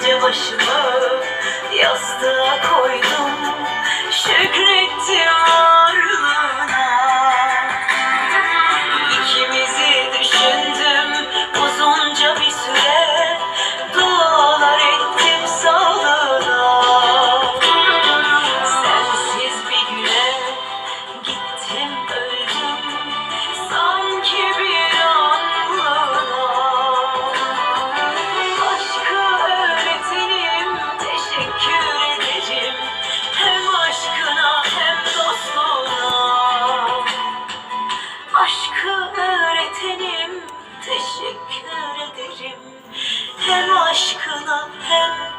gece başımı yastığa koydum. Şükür Hem aşkına hem